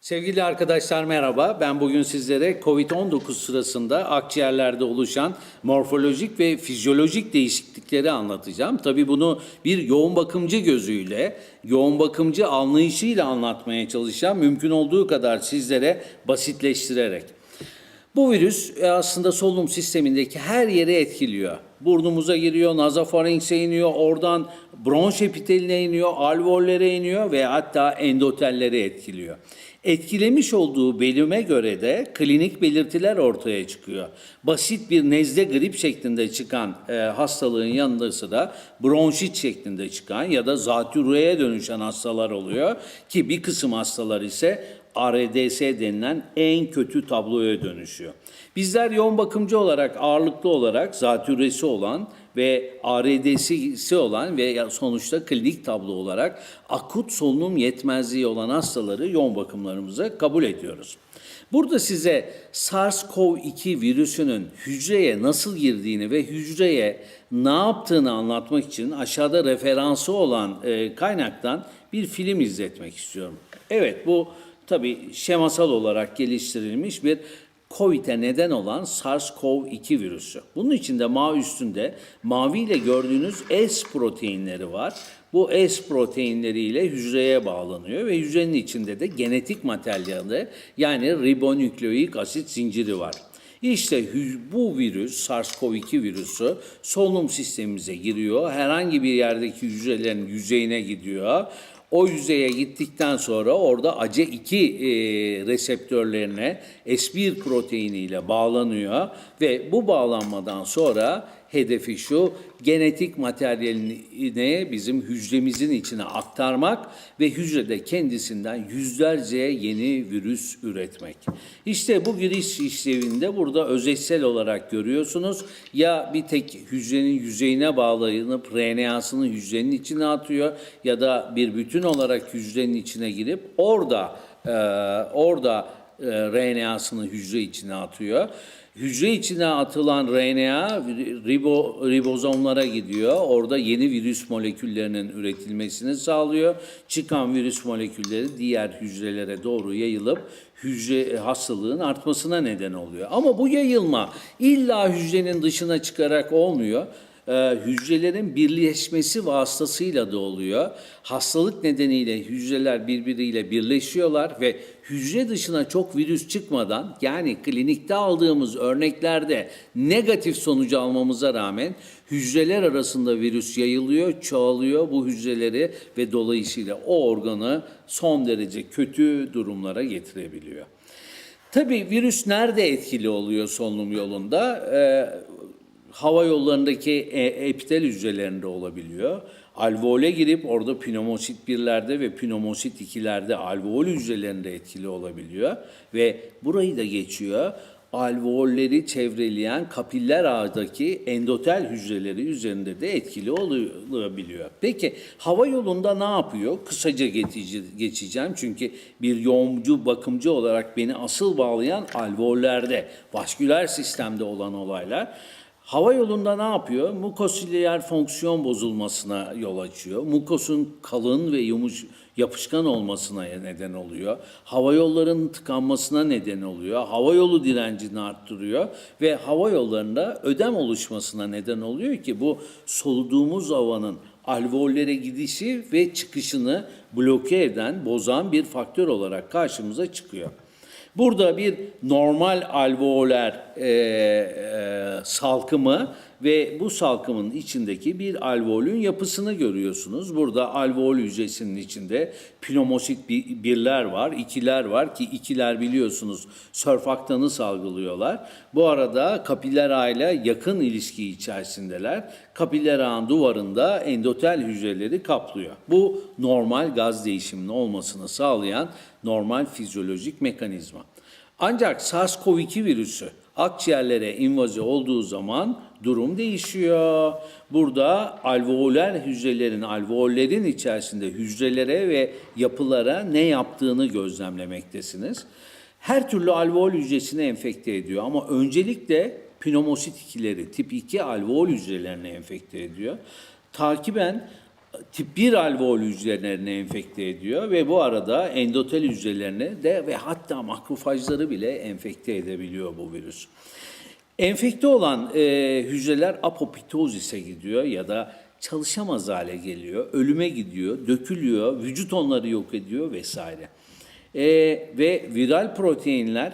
Sevgili arkadaşlar merhaba. Ben bugün sizlere COVID-19 sırasında akciğerlerde oluşan morfolojik ve fizyolojik değişiklikleri anlatacağım. Tabii bunu bir yoğun bakımcı gözüyle, yoğun bakımcı anlayışıyla anlatmaya çalışacağım. Mümkün olduğu kadar sizlere basitleştirerek. Bu virüs e, aslında solunum sistemindeki her yere etkiliyor. Burnumuza giriyor, nazofaringse iniyor, oradan bronş epiteline iniyor, alveollere iniyor ve hatta endotellere etkiliyor. Etkilemiş olduğu bölüme göre de klinik belirtiler ortaya çıkıyor. Basit bir nezle grip şeklinde çıkan e, hastalığın yanında sıra bronşit şeklinde çıkan ya da zatürreye dönüşen hastalar oluyor ki bir kısım hastalar ise ARDS denilen en kötü tabloya dönüşüyor. Bizler yoğun bakımcı olarak ağırlıklı olarak zatürresi olan ve ARDS'si olan ve sonuçta klinik tablo olarak akut solunum yetmezliği olan hastaları yoğun bakımlarımıza kabul ediyoruz. Burada size SARS-CoV-2 virüsünün hücreye nasıl girdiğini ve hücreye ne yaptığını anlatmak için aşağıda referansı olan e, kaynaktan bir film izletmek istiyorum. Evet bu tabii şemasal olarak geliştirilmiş bir COVID'e neden olan SARS-CoV-2 virüsü. Bunun içinde mavi üstünde maviyle gördüğünüz S proteinleri var. Bu S proteinleriyle hücreye bağlanıyor ve hücrenin içinde de genetik materyali yani ribonükleik asit zinciri var. İşte bu virüs, SARS-CoV-2 virüsü solunum sistemimize giriyor. Herhangi bir yerdeki hücrelerin yüzeyine gidiyor. O yüzeye gittikten sonra orada ACE2 e, reseptörlerine S1 proteiniyle bağlanıyor ve bu bağlanmadan sonra hedefi şu genetik materyalini bizim hücremizin içine aktarmak ve hücrede kendisinden yüzlerce yeni virüs üretmek. İşte bu giriş işlevinde burada özeysel olarak görüyorsunuz. Ya bir tek hücrenin yüzeyine bağlanıp RNA'sını hücrenin içine atıyor ya da bir bütün olarak hücrenin içine girip orada e, orada e, RNA'sını hücre içine atıyor. Hücre içine atılan RNA ribo, ribozomlara gidiyor. Orada yeni virüs moleküllerinin üretilmesini sağlıyor. Çıkan virüs molekülleri diğer hücrelere doğru yayılıp hücre hastalığın artmasına neden oluyor. Ama bu yayılma illa hücrenin dışına çıkarak olmuyor e, hücrelerin birleşmesi vasıtasıyla da oluyor. Hastalık nedeniyle hücreler birbiriyle birleşiyorlar ve hücre dışına çok virüs çıkmadan yani klinikte aldığımız örneklerde negatif sonucu almamıza rağmen hücreler arasında virüs yayılıyor, çoğalıyor bu hücreleri ve dolayısıyla o organı son derece kötü durumlara getirebiliyor. Tabii virüs nerede etkili oluyor solunum yolunda? Ee, hava yollarındaki e- epitel hücrelerinde olabiliyor. Alveole girip orada pneumosit birlerde ve pneumosit ikilerde alveol hücrelerinde etkili olabiliyor. Ve burayı da geçiyor. Alveolleri çevreleyen kapiller ağdaki endotel hücreleri üzerinde de etkili olabiliyor. Peki hava yolunda ne yapıyor? Kısaca geçeceğim çünkü bir yoğuncu bakımcı olarak beni asıl bağlayan alveollerde, vasküler sistemde olan olaylar. Hava yolunda ne yapıyor? Mukosilyer fonksiyon bozulmasına yol açıyor. Mukosun kalın ve yumuş, yapışkan olmasına neden oluyor. Hava yollarının tıkanmasına neden oluyor. Hava yolu direncini arttırıyor ve hava yollarında ödem oluşmasına neden oluyor ki bu soluduğumuz havanın alveollere gidişi ve çıkışını bloke eden, bozan bir faktör olarak karşımıza çıkıyor. Burada bir normal alveoler e, e, salkımı ve bu salkımın içindeki bir alveolün yapısını görüyorsunuz. Burada alveol hücresinin içinde pneumosit bi- birler var, ikiler var ki ikiler biliyorsunuz sörfaktanı salgılıyorlar. Bu arada kapiller ağıyla yakın ilişki içerisindeler. Kapiller ağın duvarında endotel hücreleri kaplıyor. Bu normal gaz değişiminin olmasını sağlayan normal fizyolojik mekanizma. Ancak SARS-CoV-2 virüsü akciğerlere invaze olduğu zaman durum değişiyor. Burada alveoler hücrelerin, alveollerin içerisinde hücrelere ve yapılara ne yaptığını gözlemlemektesiniz. Her türlü alveol hücresini enfekte ediyor ama öncelikle pneumosit ikileri, tip 2 alveol hücrelerini enfekte ediyor. Takiben tip 1 alveol hücrelerini enfekte ediyor ve bu arada endotel hücrelerini de ve hatta makrofajları bile enfekte edebiliyor bu virüs. Enfekte olan e, hücreler apoptozise gidiyor ya da çalışamaz hale geliyor, ölüme gidiyor, dökülüyor, vücut onları yok ediyor vesaire. E, ve viral proteinler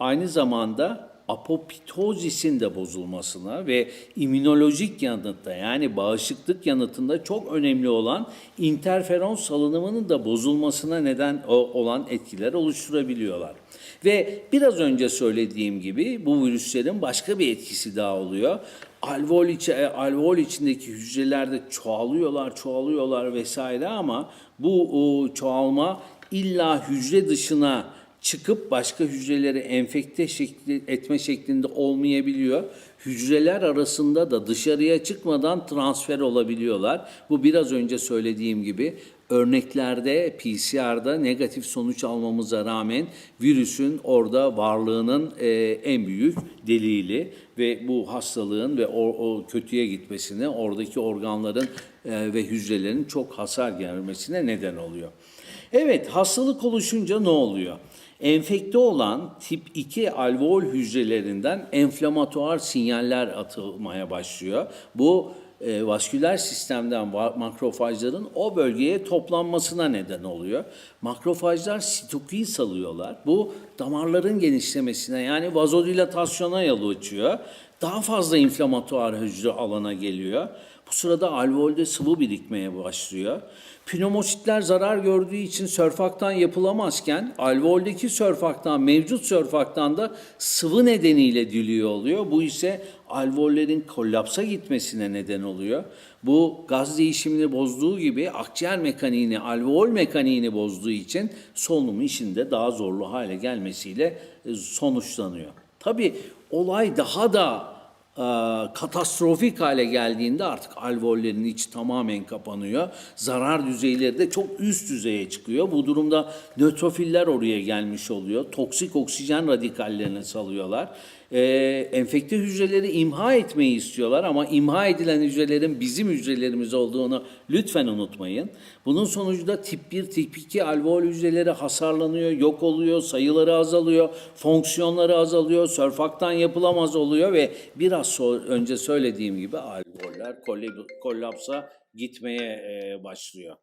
aynı zamanda apoptozisin de bozulmasına ve immünolojik yanıtta yani bağışıklık yanıtında çok önemli olan interferon salınımının da bozulmasına neden olan etkiler oluşturabiliyorlar. Ve biraz önce söylediğim gibi bu virüslerin başka bir etkisi daha oluyor. Alveol, içi, e, alveol içindeki hücrelerde çoğalıyorlar, çoğalıyorlar vesaire ama bu çoğalma illa hücre dışına çıkıp başka hücreleri enfekte şekli, etme şeklinde olmayabiliyor. Hücreler arasında da dışarıya çıkmadan transfer olabiliyorlar. Bu biraz önce söylediğim gibi örneklerde PCR'da negatif sonuç almamıza rağmen virüsün orada varlığının e, en büyük delili ve bu hastalığın ve o, o kötüye gitmesine oradaki organların e, ve hücrelerin çok hasar görmesine neden oluyor. Evet, hastalık oluşunca ne oluyor? Enfekte olan tip 2 alveol hücrelerinden enflamatuar sinyaller atılmaya başlıyor. Bu e, vasküler sistemden makrofajların o bölgeye toplanmasına neden oluyor. Makrofajlar sitokin salıyorlar. Bu damarların genişlemesine yani vazodilatasyona yol açıyor. Daha fazla inflamatuar hücre alana geliyor. Bu sırada alveolde sıvı birikmeye başlıyor. Pnömositler zarar gördüğü için sörfaktan yapılamazken alveoldeki sörfaktan mevcut sörfaktan da sıvı nedeniyle diliyor oluyor. Bu ise alveollerin kollapsa gitmesine neden oluyor. Bu gaz değişimini bozduğu gibi akciğer mekaniğini, alveol mekaniğini bozduğu için solunumu işinde daha zorlu hale gelmesiyle e, sonuçlanıyor. Tabii olay daha da e, katastrofik hale geldiğinde artık alveollerin içi tamamen kapanıyor. Zarar düzeyleri de çok üst düzeye çıkıyor. Bu durumda nötrofiller oraya gelmiş oluyor. Toksik oksijen radikallerini salıyorlar. E, enfekte hücreleri imha etmeyi istiyorlar ama imha edilen hücrelerin bizim hücrelerimiz olduğunu lütfen unutmayın. Bunun sonucunda tip 1, tip 2 alveol hücreleri hasarlanıyor, yok oluyor, sayıları azalıyor, fonksiyonları azalıyor, sörfaktan yapılamaz oluyor ve biraz so- önce söylediğim gibi alveoller kollapsa gitmeye e, başlıyor.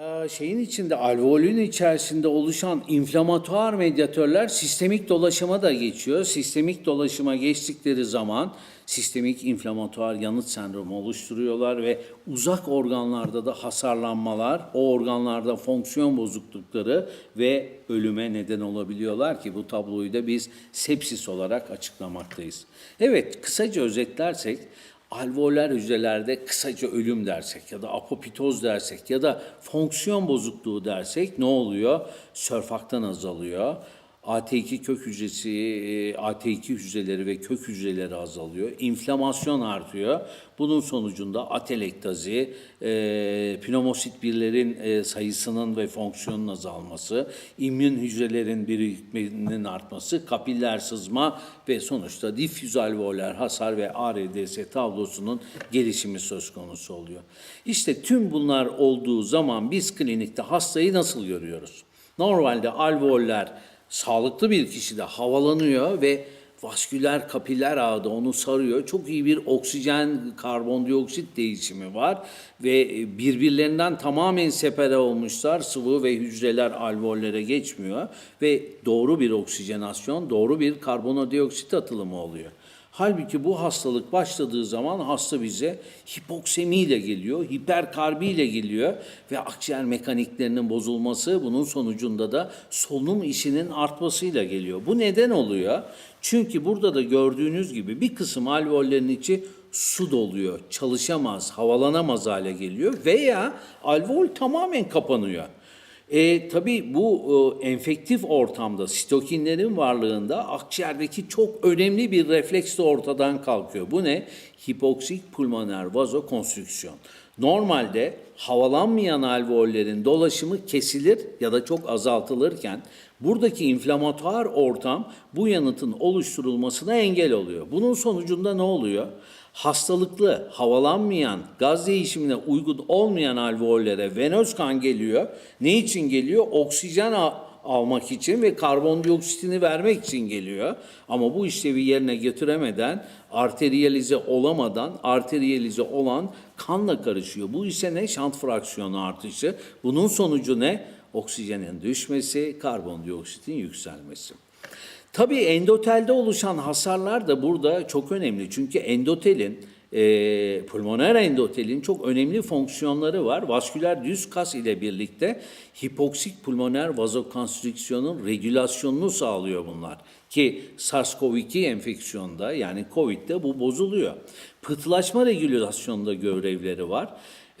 Ee, şeyin içinde alveolün içerisinde oluşan inflamatuar medyatörler sistemik dolaşıma da geçiyor. Sistemik dolaşıma geçtikleri zaman sistemik inflamatuar yanıt sendromu oluşturuyorlar ve uzak organlarda da hasarlanmalar, o organlarda fonksiyon bozuklukları ve ölüme neden olabiliyorlar ki bu tabloyu da biz sepsis olarak açıklamaktayız. Evet, kısaca özetlersek alveoler hücrelerde kısaca ölüm dersek ya da apoptoz dersek ya da fonksiyon bozukluğu dersek ne oluyor? Sörfaktan azalıyor. AT2 kök hücresi, e, AT2 hücreleri ve kök hücreleri azalıyor. İnflamasyon artıyor. Bunun sonucunda atelektazi, e, pneumosit birlerin e, sayısının ve fonksiyonun azalması, immün hücrelerin birikiminin artması, kapiller sızma ve sonuçta difüz alveoler hasar ve ARDS tablosunun gelişimi söz konusu oluyor. İşte tüm bunlar olduğu zaman biz klinikte hastayı nasıl görüyoruz? Normalde alveoller sağlıklı bir kişide havalanıyor ve vasküler kapiller ağda onu sarıyor. Çok iyi bir oksijen karbondioksit değişimi var ve birbirlerinden tamamen separe olmuşlar. Sıvı ve hücreler alveollere geçmiyor ve doğru bir oksijenasyon, doğru bir karbondioksit atılımı oluyor. Halbuki bu hastalık başladığı zaman hasta bize hipoksemiyle geliyor, hiperkarbiyle geliyor ve akciğer mekaniklerinin bozulması bunun sonucunda da solunum işinin artmasıyla geliyor. Bu neden oluyor? Çünkü burada da gördüğünüz gibi bir kısım alveollerin içi su doluyor, çalışamaz, havalanamaz hale geliyor veya alveol tamamen kapanıyor. E, tabii bu e, enfektif ortamda sitokinlerin varlığında akciğerdeki çok önemli bir refleks de ortadan kalkıyor. Bu ne? Hipoksik pulmoner vazokonstrüksiyon. Normalde havalanmayan alveollerin dolaşımı kesilir ya da çok azaltılırken buradaki inflamatuar ortam bu yanıtın oluşturulmasına engel oluyor. Bunun sonucunda ne oluyor? Hastalıklı, havalanmayan, gaz değişimine uygun olmayan alveollere venöz kan geliyor. Ne için geliyor? Oksijen almak için ve karbondioksitini vermek için geliyor. Ama bu işlevi yerine getiremeden, arteriyelize olamadan, arteriyelize olan kanla karışıyor. Bu ise ne? Şant fraksiyonu artışı. Bunun sonucu ne? Oksijenin düşmesi, karbondioksitin yükselmesi. Tabii endotelde oluşan hasarlar da burada çok önemli. Çünkü endotelin, e, pulmoner endotelin çok önemli fonksiyonları var. Vasküler düz kas ile birlikte hipoksik pulmoner vazokonstrüksiyonun regülasyonunu sağlıyor bunlar. Ki SARS-CoV-2 enfeksiyonda yani COVID'de bu bozuluyor. Pıhtılaşma regülasyonunda görevleri var.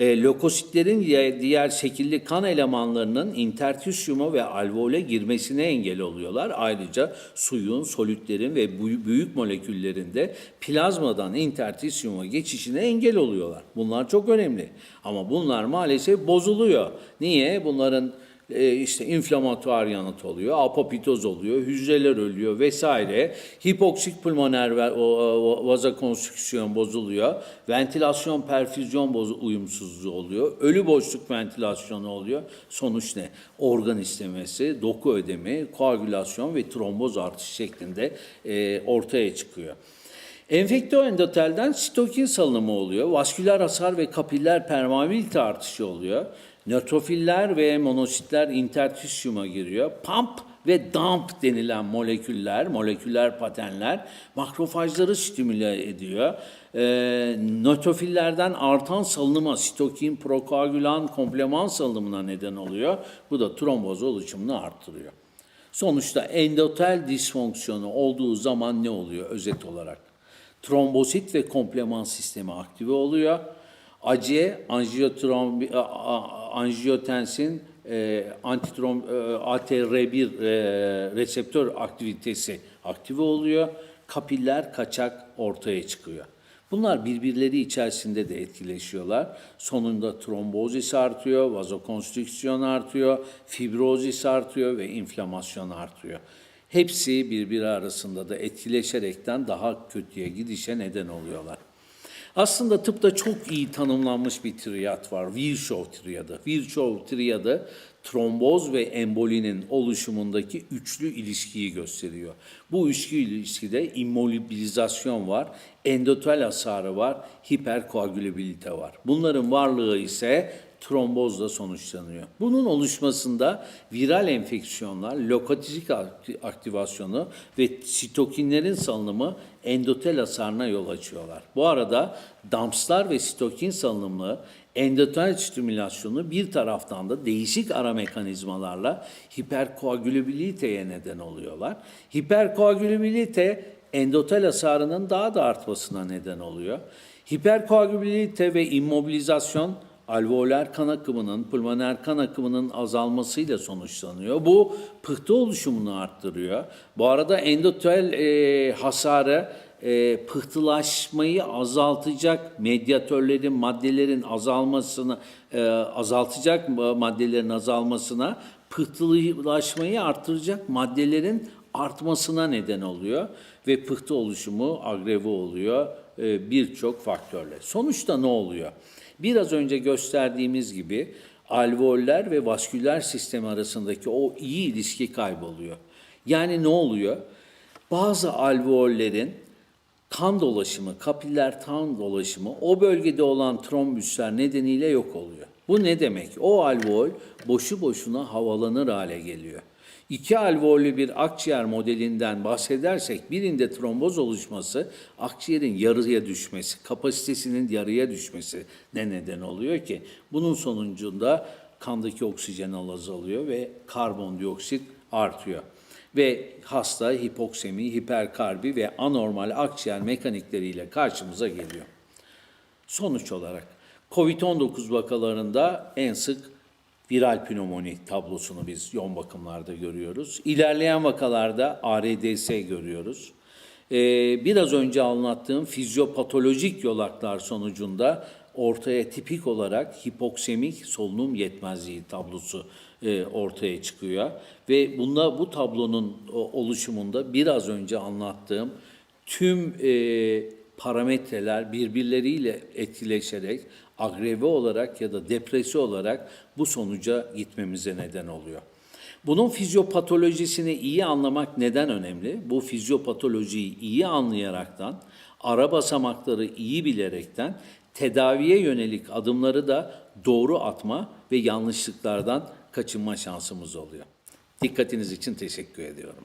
E, lökositlerin diğer, şekilli kan elemanlarının intertisyuma ve alveole girmesine engel oluyorlar. Ayrıca suyun, solütlerin ve büyük moleküllerinde plazmadan intertisyuma geçişine engel oluyorlar. Bunlar çok önemli. Ama bunlar maalesef bozuluyor. Niye? Bunların e, işte inflamatuar yanıt oluyor, apoptoz oluyor, hücreler ölüyor vesaire. Hipoksik pulmoner o- vazokonstrüksiyon bozuluyor. Ventilasyon perfüzyon bozu uyumsuzluğu oluyor. Ölü boşluk ventilasyonu oluyor. Sonuç ne? Organ istemesi, doku ödemi, koagülasyon ve tromboz artışı şeklinde e, ortaya çıkıyor. Enfektö endotelden sitokin salınımı oluyor. Vasküler hasar ve kapiller permeabilite artışı oluyor. Nötrofiller ve monositler intertisyuma giriyor. Pump ve dump denilen moleküller, moleküler patenler makrofajları stimüle ediyor. Ee, nötrofillerden artan salınıma, sitokin, prokoagülan, kompleman salınımına neden oluyor. Bu da tromboz oluşumunu arttırıyor. Sonuçta endotel disfonksiyonu olduğu zaman ne oluyor özet olarak? Trombosit ve kompleman sistemi aktive oluyor. AC, anjiyotrombi, anjiyotensin, e, antitrom, e, ATR1 e, reseptör aktivitesi aktive oluyor. Kapiller kaçak ortaya çıkıyor. Bunlar birbirleri içerisinde de etkileşiyorlar. Sonunda trombozis artıyor, vazokonstrüksiyon artıyor, fibrozis artıyor ve inflamasyon artıyor. Hepsi birbiri arasında da etkileşerekten daha kötüye gidişe neden oluyorlar. Aslında tıpta çok iyi tanımlanmış bir triyat var. Virchow triyadı. Virchow triyadı tromboz ve embolinin oluşumundaki üçlü ilişkiyi gösteriyor. Bu üçlü ilişkide immobilizasyon var, endotel hasarı var, hiperkoagülabilite var. Bunların varlığı ise trombozla sonuçlanıyor. Bunun oluşmasında viral enfeksiyonlar, lokatizik akti- aktivasyonu ve sitokinlerin salınımı endotel hasarına yol açıyorlar. Bu arada DAMPS'lar ve sitokin salınımlı endotel stimülasyonu bir taraftan da değişik ara mekanizmalarla hiperkoagülabiliteye neden oluyorlar. Hiperkoagülabilite endotel hasarının daha da artmasına neden oluyor. Hiperkoagülabilite ve immobilizasyon alveoler kan akımının, pulmoner kan akımının azalmasıyla sonuçlanıyor. Bu pıhtı oluşumunu arttırıyor. Bu arada endotel e, hasarı e, pıhtılaşmayı azaltacak medyatörlerin, maddelerin azalmasını, e, azaltacak maddelerin azalmasına, pıhtılaşmayı arttıracak maddelerin artmasına neden oluyor ve pıhtı oluşumu agreve oluyor e, birçok faktörle. Sonuçta ne oluyor? Biraz önce gösterdiğimiz gibi alveoller ve vasküler sistem arasındaki o iyi ilişki kayboluyor. Yani ne oluyor? Bazı alveollerin kan dolaşımı, kapiller kan dolaşımı o bölgede olan trombüsler nedeniyle yok oluyor. Bu ne demek? O alveol boşu boşuna havalanır hale geliyor. İki alveollü bir akciğer modelinden bahsedersek birinde tromboz oluşması akciğerin yarıya düşmesi, kapasitesinin yarıya düşmesi ne neden oluyor ki? Bunun sonucunda kandaki oksijen azalıyor ve karbondioksit artıyor. Ve hasta hipoksemi, hiperkarbi ve anormal akciğer mekanikleriyle karşımıza geliyor. Sonuç olarak COVID-19 vakalarında en sık viral pnömoni tablosunu biz yoğun bakımlarda görüyoruz. İlerleyen vakalarda ARDS görüyoruz. Ee, biraz önce anlattığım fizyopatolojik yolaklar sonucunda ortaya tipik olarak hipoksemik solunum yetmezliği tablosu e, ortaya çıkıyor. Ve bunda bu tablonun o, oluşumunda biraz önce anlattığım tüm e, parametreler birbirleriyle etkileşerek agreve olarak ya da depresi olarak bu sonuca gitmemize neden oluyor. Bunun fizyopatolojisini iyi anlamak neden önemli? Bu fizyopatolojiyi iyi anlayaraktan, ara basamakları iyi bilerekten tedaviye yönelik adımları da doğru atma ve yanlışlıklardan kaçınma şansımız oluyor. Dikkatiniz için teşekkür ediyorum.